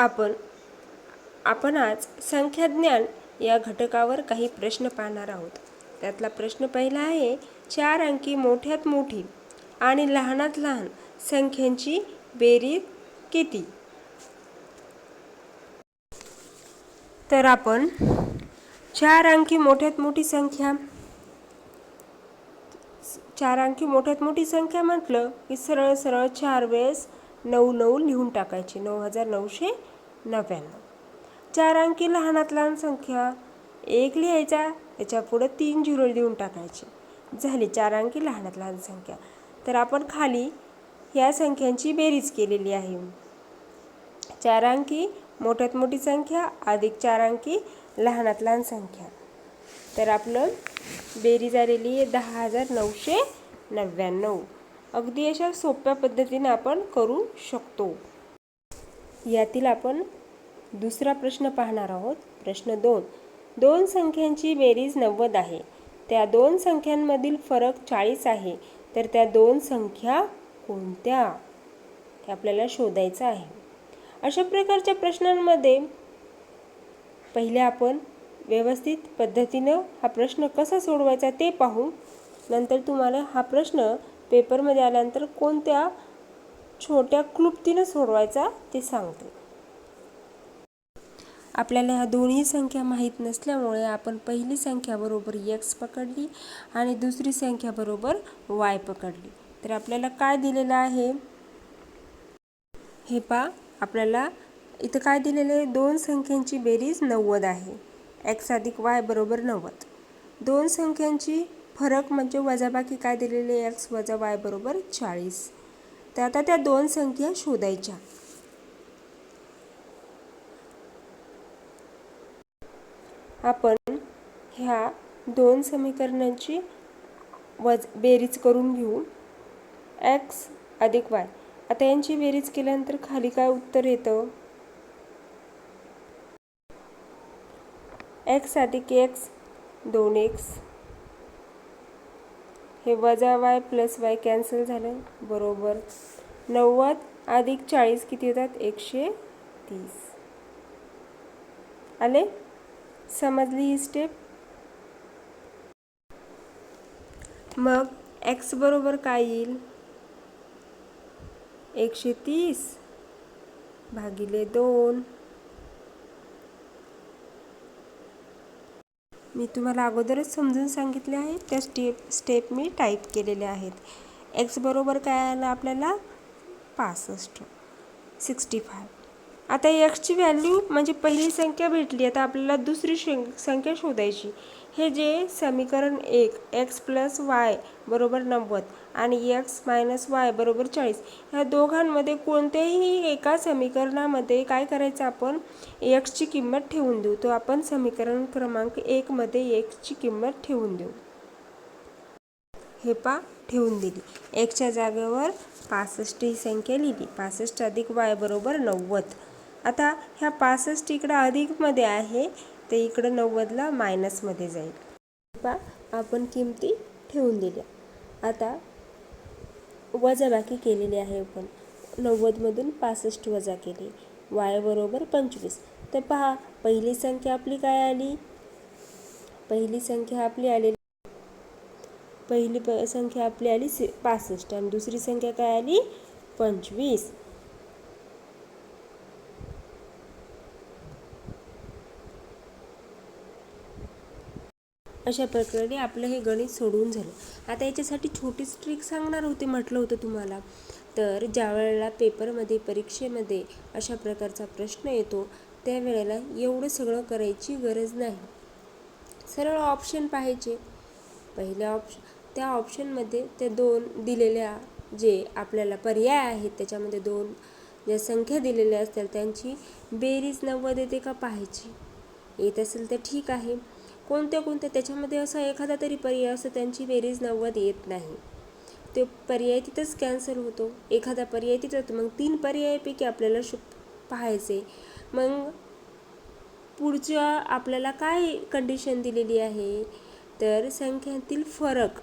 आपण आपण आज संख्याज्ञान या घटकावर काही प्रश्न पाहणार आहोत. त्यातला प्रश्न पहिला आहे चार अंकी मोठ्यात मोठी आणि लहानात लहान संख्यांची बेरीज किती? तर आपण चार अंकी मोठ्यात मोठी संख्या चार अंकी मोठ्यात मोठी संख्या म्हटलं की सरळ सरळ चार वेळेस नऊ नऊ लिहून टाकायची. नऊ हजार नऊशे नव्याण्णव. चार अंकी लहानात लहान संख्या एक लिहायचा याच्या पुढं तीन झिरो लिहून टाकायचे. झाली चार अंकी लहानात लहान संख्या. तर आपण खाली ह्या संख्यांची बेरीज केलेली आहे. चार अंकी मोठ्यात मोठी संख्या अधिक चार अंकी लहानात लहान संख्या. तर आपलं बेरीज आलेली आहे दहा हजार नऊशे नव्याण्णव. अगदी अशा सोप्या पद्धतीने आपण करू शकतो. यातील आपण दुसरा प्रश्न पाहणार आहोत. प्रश्न दोन. दोन संख्यांची बेरीज नव्वद आहे. त्या दोन संख्यांमधील फरक चाळीस आहे. तर त्या दोन संख्या कोणत्या? हे आपल्याला शोधायचं आहे. अशा प्रकारच्या प्रश्नांमध्ये पहिले आपण व्यवस्थित पद्धतीनं हा प्रश्न कसा सोडवायचा ते पाहू. नंतर तुम्हाला हा प्रश्न पेपरमध्ये आल्यानंतर कोणत्या छोट्या क्लुप्तीनं सोडवायचा ते सांगते. आपल्याला ह्या दोन्ही संख्या माहीत नसल्यामुळे आपण पहिली संख्याबरोबर एक्स पकडली आणि दुसरी संख्याबरोबर वाय पकडली. तर आपल्याला काय दिलेलं आहे? हे पा आपल्याला इथं काय दिलेलं आहे? दोन संख्यांची बेरीज नव्वद आहे. एक्स अधिक वाय बरोबर नव्वद. दोन संख्यांची फरक म्हणजे वजाबाकी काय दिलेली आहे? एक्स वजा वाय बरोबर चाळीस. तर आता त्या दोन संख्या शोधायच्या. आपण ह्या दोन समीकरणांची वज बेरीज करून घेऊ. एक्स अधिक वाय आता यांची बेरीज केल्यानंतर खाली काय उत्तर येतं? एक्स अधिक एक्स दोन एक्स हे वजा वाय प्लस वाय कॅन्सल झालं. बरोबर. नव्वद अधिक चाळीस किती होतात? एकशे तीस. आले? समजली ही स्टेप मग एक्स बरोबर काय येईल? एकशे तीस भागिले दोन. मी तुम्हाला अगोदरच समजून सांगितले आहे त्या स्टेप स्टेप मी टाईप केलेल्या आहेत. एक्स बरोबर काय आलं आपल्याला? पासष्ट. सिक्स्टी फाय आता एक्सची व्हॅल्यू म्हणजे पहिली संख्या भेटली आता आपल्याला दुसरी शं संख्या शोधायची. हे जे समीकरण एक एक्स प्लस वाय बरोबर नव्वद आणि एक्स मायनस वाय बरोबर चाळीस ह्या दोघांमध्ये कोणत्याही एका समीकरणामध्ये काय करायचं आपण? एक्सची किंमत ठेवून देऊ. तो आपण समीकरण क्रमांक एकमध्ये एक्सची किंमत ठेवून देऊ. हे पा ठेवून दिली. एकच्या जागेवर पासष्ट ही संख्या लिहिली. पासष्ट अधिक वाय बरोबर नव्वद. आता ह्या पासष्ट इकडं अधिकमध्ये आहे तर इकडं नव्वदला मायनसमध्ये जाईल. पा आपण किमती ठेवून दिल्या. आता वजाबाकी केलेली आहे आपण. नव्वदमधून पासष्ट वजा केली. वाय बरोबर पंचवीस. तर पहा पहिली संख्या आपली काय आली? पहिली संख्या आपली आलेली पहिली प संख्या आपली आली सि पासष्ट. आणि दुसरी संख्या काय आली? पंचवीस. अशा प्रकारे आपलं हे गणित सोडवून झालं. आता याच्यासाठी छोटीच ट्रिक सांगणार होते म्हटलं होतं तुम्हाला. तर ज्या वेळेला पेपरमध्ये परीक्षेमध्ये अशा प्रकारचा प्रश्न येतो त्यावेळेला एवढं सगळं करायची गरज नाही. सरळ ऑप्शन पाहायचे. पहिल्या ऑप्शन त्या ऑप्शनमध्ये त्या दोन दिलेल्या जे आपल्याला पर्याय आहेत त्याच्यामध्ये दोन ज्या संख्या दिलेल्या असतील त्यांची बेरीज नव्वद येते का पाहायची? येत असेल तर ठीक आहे. कोणत्या कोणत्या त्याच्यामध्ये असा एखादा तरी पर्याय असतो त्यांची बेरीज नव्वद येत नाही. तो पर्याय तिथंच कॅन्सल होतो. एखादा पर्याय तिथं होतो मग तीन पर्यायापैकी आपल्याला शु पाहायचे. मग पुढच्या आपल्याला काय कंडिशन दिलेली आहे? तर संख्यातील फरक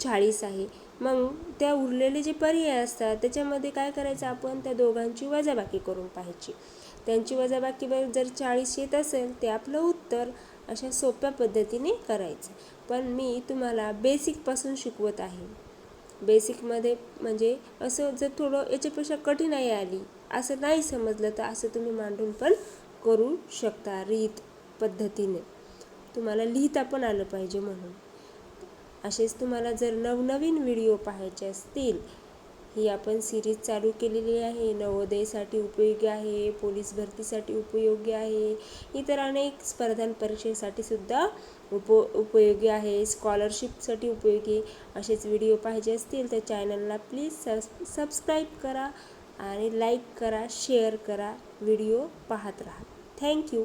चाळीस आहे. मग त्या उरलेले जे पर्याय असतात त्याच्यामध्ये काय करायचं आपण? त्या दोघांची वजाबाकी करून पाहायची. त्यांची वजाबाकी जर चाळीस येत असेल ते आपलं उत्तर. अशा सोप्या पद्धतीने करायचं. पण मी तुम्हाला बेसिकपासून शिकवत आहे. बेसिकमध्ये म्हणजे असं जर थोडं याच्यापेक्षा कठीणाई आली असं नाही समजलं तर असं तुम्ही मांडून पण करू शकता रीत पद्धतीने. तुम्हाला लिहिता पण आलं पाहिजे म्हणून. असेच तुम्हाला जर नवनवीन व्हिडिओ पाहायचे असतील ही आपण सिरीज चालू केलेली आहे. नवोदयसाठी उपयोगी आहे पोलीस भरतीसाठी उपयोगी आहे. इतर अनेक स्पर्धा परीक्षेसाठी सुद्धा उप उपयोगी आहे. स्कॉलरशिपसाठी उपयोगी असेच व्हिडिओ पाहिजे असतील तर चॅनलला प्लीज सब सबस्क्राईब करा आणि लाईक करा शेअर करा. व्हिडिओ पाहत राहा. थँक्यू